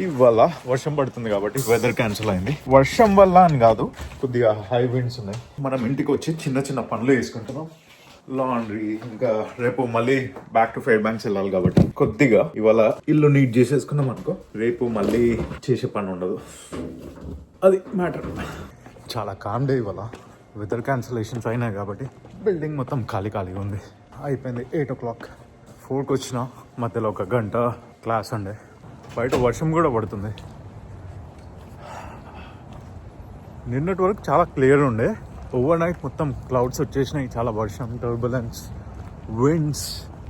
ఇవాళ వర్షం పడుతుంది కాబట్టి వెదర్ క్యాన్సిల్ అయింది. వర్షం వల్ల అని కాదు కొద్దిగా హై విండ్స్ ఉన్నాయి. మనం ఇంటికి వచ్చి చిన్న చిన్న పనులు వేసుకుంటున్నాం లాండ్రీ ఇంకా రేపు మళ్ళీ బ్యాక్ టు ఫైర్ బ్యాంక్స్ వెళ్ళాలి కాబట్టి. కొద్దిగా ఇవాళ ఇల్లు నీట్ చేసేసుకున్నాం అనుకో రేపు మళ్ళీ చేసే పని ఉండదు. అది మ్యాటర్ చాలా కామ్ డే ఇవాళ. వెదర్ క్యాన్సిలేషన్స్ అయినాయి కాబట్టి బిల్డింగ్ మొత్తం ఖాళీ ఖాళీగా ఉంది. అయిపోయింది ఎయిట్ ఓ క్లాక్ ఫోర్కి వచ్చిన మధ్యలో ఒక గంట క్లాస్ ఉండే. బయట వర్షం కూడా పడుతుంది. నిన్నటి వరకు చాలా క్లియర్ ఉండే. ఓవర్ నైట్ మొత్తం క్లౌడ్స్ వచ్చేసినాయి. చాలా వర్షం టర్బులెన్స్ విండ్స్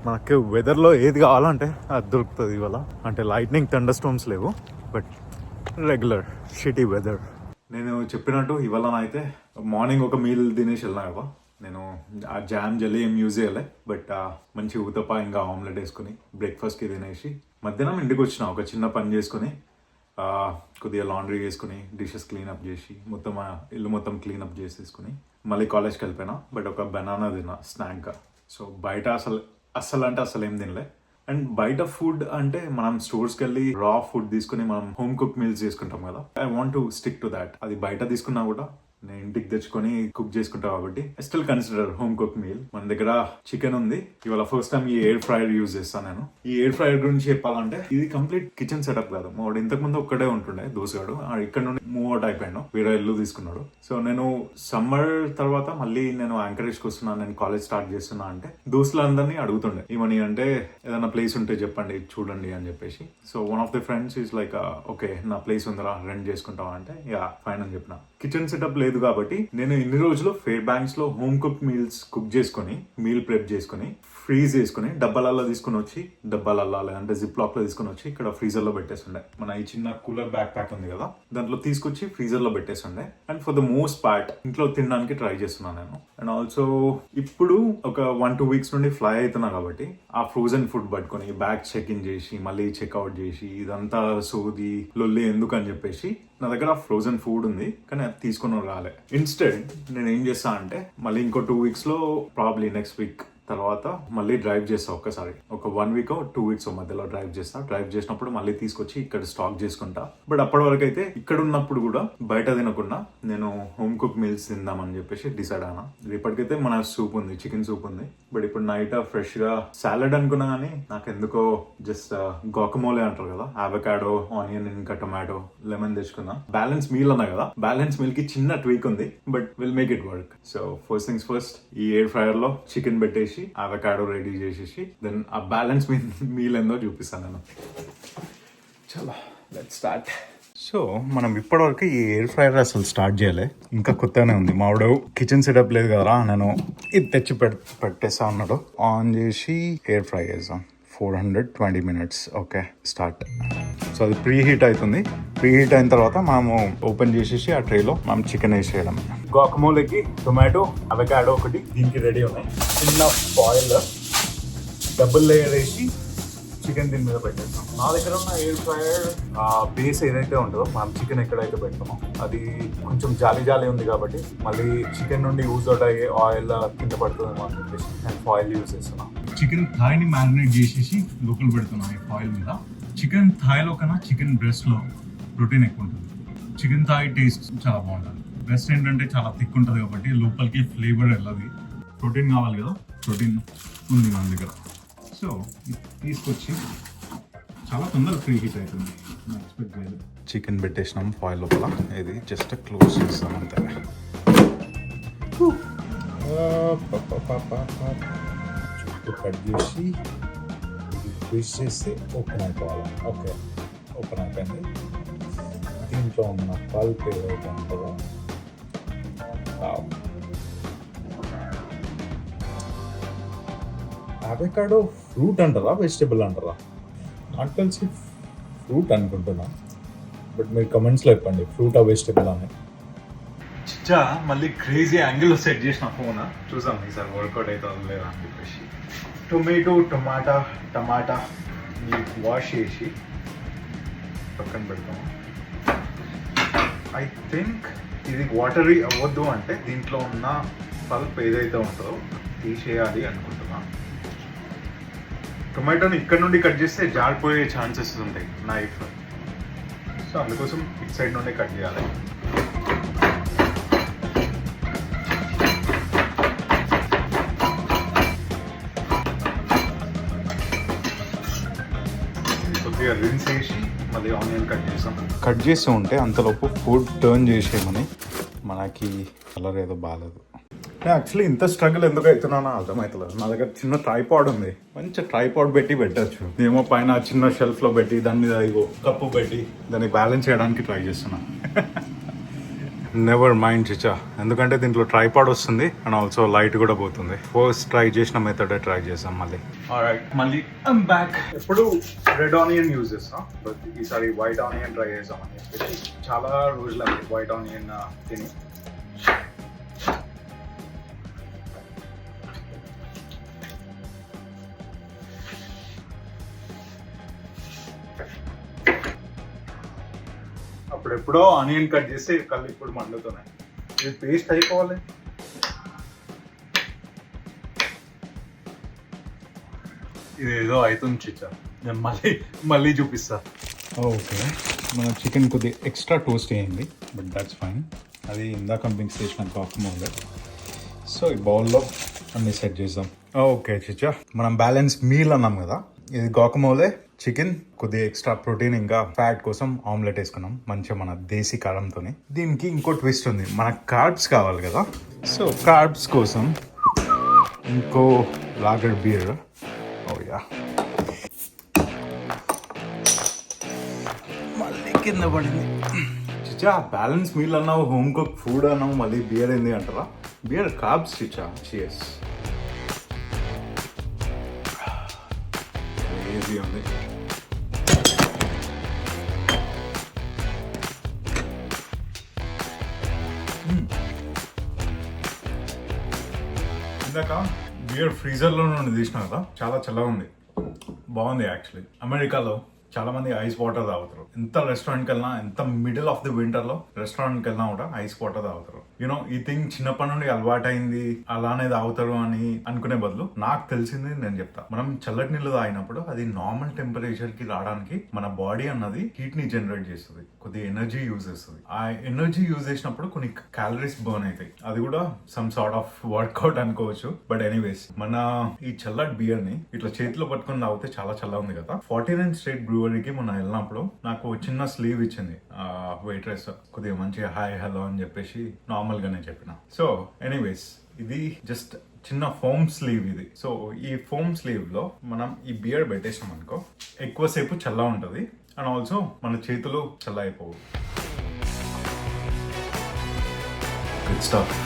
మనకి వెదర్లో ఏది కావాలంటే అది దొరుకుతుంది ఇవాళ. అంటే లైట్నింగ్ థండర్ స్టోమ్స్ లేవు. బట్ రెగ్యులర్ షిటీ వెదర్ నేను చెప్పినట్టు ఇవాళ అయితే మార్నింగ్ ఒక మీల్ తినేసి వెళ్ళినా ఇవ్వ నేను ఆ జామ్ జల్లీ ఏం యూజ్ చేయలే బట్ మంచి ఊతపా ఇంకా ఆమ్లెట్ వేసుకుని బ్రేక్ఫాస్ట్కి తినేసి మధ్యాహ్నం ఇంటికి వచ్చిన ఒక చిన్న పని చేసుకుని కొద్దిగా లాండ్రీ చేసుకుని డిషెస్ క్లీనప్ చేసి మొత్తం ఆ ఇల్లు మొత్తం క్లీనప్ చేసేసుకుని మళ్ళీ కాలేజ్కి వెళ్ళిపోయినా బట్ ఒక బనానా తిన్నా స్నాక్గా సో బయట అసలు అస్సలు అంటే అసలు ఏం తినలే. అండ్ బయట ఫుడ్ అంటే మనం స్టోర్స్కి వెళ్ళి రా ఫుడ్ తీసుకుని మనం హోమ్ కుక్ మీల్స్ చేసుకుంటాం కదా. I want to stick to that అది బయట తీసుకున్నా కూడా నేను ఇంటికి తెచ్చుకొని కుక్ చేసుకుంటా కాబట్టి. Still consider home cook meal మన దగ్గర చికెన్ ఉంది. ఇవాళ ఫస్ట్ టైం ఈ ఎయిర్ ఫ్రైయర్ యూజ్ చేస్తాను నేను. ఈ ఎయిర్ ఫ్రైయర్ గురించి చెప్పాలంటే ఇది కంప్లీట్ కిచెన్ సెటప్ కాదు. వాడు ఇంతకు ముందు ఒక్కడే ఉంటుండే దోశగాడు ఇక్కడ నుండి మూవ్ అవుట్ అయిపోయాను. వేరే ఇల్లు తీసుకున్నాడు. సో నేను సమ్మర్ తర్వాత మళ్ళీ నేను యాంకరేజ్కి వస్తున్నాను నేను కాలేజ్ స్టార్ట్ చేస్తున్నా అంటే దోస్తులందరినీ అడుగుతుండే. ఏమని అంటే ఏదైనా ప్లేస్ ఉంటే చెప్పండి చూడండి అని చెప్పేసి. So one of the friends is like okay నా ప్లేస్ ఉందిరా రెంట్ చేసుకుంటావా అంటే యా ఫైన్ అని చెప్పిన. కిచెన్ సెటప్ లేదు కాబట్టి నేను ఇన్ని రోజులు ఫేర్ బ్యాంక్స్లో హోమ్ కుక్ మీల్స్ కుక్ చేసుకొని మీల్ ప్రెప్ చేసుకొని ఫ్రీజ్ చేసుకుని డబ్బాలల్లో తీసుకుని వచ్చి డబ్బాలల్లో లేదంటే జిప్ లాక్లో తీసుకుని వచ్చి ఇక్కడ ఫ్రీజర్లో పెట్టేస్తుండే. మన ఈ చిన్న కూలర్ బ్యాక్ ప్యాక్ ఉంది కదా దాంట్లో తీసుకొచ్చి ఫ్రీజర్లో లో and for the most part ఇంట్లో తినడానికి ట్రై చేస్తున్నాను నేను. అండ్ ఆల్సో ఇప్పుడు ఒక వన్ టూ వీక్స్ నుండి ఫ్లై అవుతున్నా కాబట్టి ఆ ఫ్రోజన్ ఫుడ్ పట్టుకొని బ్యాగ్ చెక్ ఇన్ చేసి మళ్ళీ చెక్అవుట్ చేసి ఇదంతా సోది లొల్లి ఎందుకు అని చెప్పేసి నా దగ్గర ఫ్రోజన్ ఫుడ్ ఉంది కానీ అది తీసుకొని రాలే. ఇన్స్టెడ్ నేను ఏం చేస్తా అంటే మళ్ళీ ఇంకో టూ వీక్స్లో ప్రాబ్లీ నెక్స్ట్ వీక్ తర్వాత మళ్ళీ డ్రైవ్ చేస్తా ఒక్కసారి. ఒక వన్ వీక్ టూ వీక్స్ మధ్యలో డ్రైవ్ చేస్తా. డ్రైవ్ చేసినప్పుడు మళ్ళీ తీసుకొచ్చి ఇక్కడ స్టాక్ చేసుకుంటా. బట్ అప్పటి వరకు అయితే ఇక్కడ ఉన్నప్పుడు కూడా బయట తినకుండా నేను హోమ్ కుక్ మీల్స్ తిందామని చెప్పేసి డిసైడ్ అయినా. రేపటికైతే మన సూప్ ఉంది చికెన్ సూప్ ఉంది. బట్ ఇప్పుడు నైట్ ఫ్రెష్గా సాలడ్ అనుకున్నా కానీ నాకు ఎందుకో జస్ట్ గోకమోలే అంటారు కదా అవకాడో ఆనియన్ ఇంకా టొమాటో లెమన్ తెచ్చుకున్నా. బ్యాలెన్స్ మీల్ అన్నా కదా బ్యాలెన్స్ మీల్కి చిన్న ట్వీక్ ఉంది but will make it work so first things first ఈ ఎయిర్ ఫ్రైయర్లో చికెన్ పెట్టేసి అవకాడో రెడీ చేసేసి దెన్ ఆ బ్యాలెన్స్ మీ మీల్ ఏందో చూపిస్తాను నేను. చలో లెట్ స్టార్ట్ సో మనం ఇప్పటివరకు ఈ ఎయిర్ ఫ్రైయర్ అసలు స్టార్ట్ చేయలే. ఇంకా కొత్తగానే ఉంది. మావిడ కిచెన్ సెటప్ లేదు కదా నేను ఇది తెచ్చి పెట్ పెట్టేస్తా అన్నాడు. ఆన్ చేసి ఎయిర్ ఫ్రై చేసాం four hundred twenty minutes okay start. So అది ప్రీ హీట్ అవుతుంది. ప్రీ హీట్ అయిన తర్వాత మనము ఓపెన్ చేసేసి ఆ ట్రేలో మనం చికెన్ వేసేయడం. గోకమూలకి టొమాటో అవకాడో ఒకటి దీనికి రెడీ ఉన్నాయి. చిన్న ఆయిల్ డబుల్ లేయర్ వేసి చికెన్ దీని మీద పెట్టేస్తాం. నా దగ్గర ఉన్న ఎయిర్ ఫ్రైయర్ బేస్ ఏదైతే ఉంటుందో మనం చికెన్ ఎక్కడైతే పెడతామో అది కొంచెం జాలి జాలి ఉంది కాబట్టి మళ్ళీ చికెన్ నుండి యూజ్ అవుట్ అయ్యే ఆయిల్ కింద పడుతుందేమో అని చెప్పేసి నేను ఆయిల్ యూజ్ చేస్తున్నాను. చికెన్ థాయ్ని మ్యారినేట్ చేసేసి లోపల పెడుతున్నాం ఈ ఫాయిల్ మీద. చికెన్ థాయ్లో కన్నా చికెన్ బ్రెస్ట్లో ప్రోటీన్ ఎక్కువ ఉంటుంది. చికెన్ థాయ్ టేస్ట్ చాలా బాగుంటుంది. బ్రెస్ట్ ఏంటంటే చాలా థిక్ ఉంటుంది కాబట్టి లోపలికి ఫ్లేవర్ వెళ్ళదు. ప్రోటీన్ కావాలి కదా ప్రోటీన్ ఉంది మన దగ్గర. సో తీసుకొచ్చి చాలా తొందరగా ఫ్రీ హీట్ అవుతుంది ఎక్స్పెక్ట్ చేయలేదు. చికెన్ పెట్టేసినాం ఫాయిల్ లోపల. ఇది జస్ట్ క్లోజ్ చేస్తాం అంతే. చుట్టూ కట్ చేసి ట్విస్ట్ చేస్తే ఓపెన్ అయిపోవాలి ఓకే ఓపెన్ అయిపోయింది దీంట్లో ఉన్న పల్ప్ ఏదైతే ఉంటుందో అవకాడో ఫ్రూట్ అంటారా వెజిటబుల్ అంటారా నాకు తెలిసి ఫ్రూట్ అనుకుంటున్నా. బట్ మీరు కమెంట్స్లో చెప్పండి ఫ్రూట్ ఆ వెజిటబుల్ అని. చిచ్చా మళ్ళీ క్రేజీ యాంగిల్లో సెట్ చేసిన ఫోన్ చూసాం ఈసారి వర్కౌట్ అవుతుందో లేదా అని చెప్పేసి. టొమాటో టమాటా టమాటా వాష్ చేసి పక్కన పెడతాము ఐ థింక్ ఇది వాటరీ అవ్వద్దు అంటే దీంట్లో ఉన్న పల్ప్ ఏదైతే ఉంటుందో తీసేయాలి అనుకుంటున్నాను టొమాటోని ఇక్కడ నుండి కట్ చేస్తే జారిపోయే ఛాన్సెస్ ఉంటాయి నైఫ్ సో అందుకోసం ఇటు సైడ్ నుండి కట్ చేయాలి. రిన్స్ వేసి మళ్ళీ ఆనియన్ కట్ చేసాం కట్ చేస్తూ ఉంటే అంతలోపు ఫుడ్ టర్న్ చేసేయమని మనకి కలర్ ఏదో బాగాలేదు యాక్చువల్లీ ఇంత స్ట్రగుల్ ఎందుకు అవుతున్నానో అర్థమవుతలేదు నా దగ్గర చిన్న ట్రైపాడ్ ఉంది. మంచి ట్రైపాడ్ పెట్టి పెట్టచ్చు. ఏమో పైన చిన్న షెల్ఫ్లో పెట్టి దాని మీద ఇగో కప్పు పెట్టి దాన్ని బ్యాలెన్స్ చేయడానికి ట్రై చేస్తున్నా నెవర్ మైండ్ చిచా ఎందుకంటే దీంట్లో ట్రైపాడ్ వస్తుంది అండ్ ఆల్సో లైట్ కూడా పోతుంది. ఫస్ట్ ట్రై చేసిన మెథడ్ ట్రై చేసాం మళ్ళీ. మళ్ళీ బ్యాక్ ఎప్పుడు రెడ్ ఆనియన్ యూజ్ చేస్తాం బట్ ఈసారి వైట్ ఆనియన్ ట్రై చేసామని చెప్పేసి చాలా రోజులు వైట్ ఆనియన్ తిని. అప్పుడు ఎప్పుడో ఆనియన్ కట్ చేస్తే కళ్ళు ఇప్పుడు మండుతున్నాయి. ఇది పేస్ట్ అయిపోవాలి. ఇది ఏదో అవుతుంది చిచ్చా. నేను మళ్ళీ మళ్ళీ చూపిస్తా. ఓకే. మన చికెన్ కొద్దిగా ఎక్స్ట్రా టోస్ట్ అయ్యింది బట్ దాట్స్ ఫైన్. అది ఇందాక మిక్స్ చేసిన కాకమోలే సో ఈ బౌల్లో అన్ని సెట్ చేద్దాం. ఓకే చిచ్చా. మనం బ్యాలెన్స్ మీల్ అన్నాం కదా ఇది గోకమోలే చికెన్ కొద్దిగా ఎక్స్ట్రా ప్రోటీన్ ఇంకా ఫ్యాట్ కోసం ఆమ్లెట్ వేసుకున్నాం. మంచిగా మన దేశీ కారంతో దీనికి ఇంకో ట్విస్ట్ ఉంది. మనకు కార్బ్స్ కావాలి కదా. సో కార్బ్స్ కోసం ఇంకో లాగర్ బీర్ ఓ మళ్ళీ కింద పడింది. చిచ్చా బ్యాలెన్స్ మీల్ అన్నావు హోమ్ కుక్ ఫుడ్ అన్నావు మళ్ళీ బియర్ ఏంది అంటారా బియర్ కార్బ్స్ చిచ్చా. చియర్స్ ఈజీ ఉంది. ఇందాక బియర్ ఫ్రీజర్లో నుండి తీసిన కదా చాలా చల్లగా ఉంది. బాగుంది యాక్చువల్లీ అమెరికాలో చాలా మంది ఐస్ వాటర్ తాగుతారు. ఎంత రెస్టారెంట్కి వెళ్ళినా ఎంత మిడిల్ ఆఫ్ ది వింటర్లో రెస్టారెంట్కి వెళ్ళినా కూడా ఐస్ వాటర్ తాగుతారు. యూనో ఈ థింగ్ చిన్నప్పటి నుండి అలవాటైంది అలానే తాగుతారు అని అనుకునే బదులు నాకు తెలిసింది నేను చెప్తా. మనం చల్లటి నీళ్ళు తాగినప్పుడు అది నార్మల్ టెంపరేచర్కి రావడానికి మన బాడీ అన్నది హీట్ని జనరేట్ చేస్తుంది. కొద్ది ఎనర్జీ యూజ్ చేస్తుంది. ఆ ఎనర్జీ యూజ్ చేసినప్పుడు కొన్ని క్యాలరీస్ బర్న్ అవుతాయి. అది కూడా సమ్ సార్ట్ ఆఫ్ వర్కౌట్ అనుకోవచ్చు. బట్ ఎనీవేస్ మన ఈ చల్లటి బియర్ని ఇట్లా చేతిలో పట్టుకొని తాగితే చాలా చల్ల ఉంది కదా. ఫార్టీ నైన్ స్టేట్ బ్రూవరీకి మొన్న వెళ్ళినప్పుడు నాకు చిన్న స్లీవ్ ఇచ్చింది. వెయిట్రెస్ కొద్దిగా మంచిగా హాయ్ హలో అని చెప్పేసి నార్మల్ గానే చెప్పిన. సో ఎనీవేస్ ఇది జస్ట్ చిన్న ఫోమ్ స్లీవ్ ఇది. సో ఈ ఫోమ్ స్లీవ్లో మనం ఈ బియర్ పెట్టేసాం అనుకో ఎక్కువసేపు చల్ల ఉంటుంది. అండ్ ఆల్సో మన చేతులు చల్ల అయిపోవు. Good staff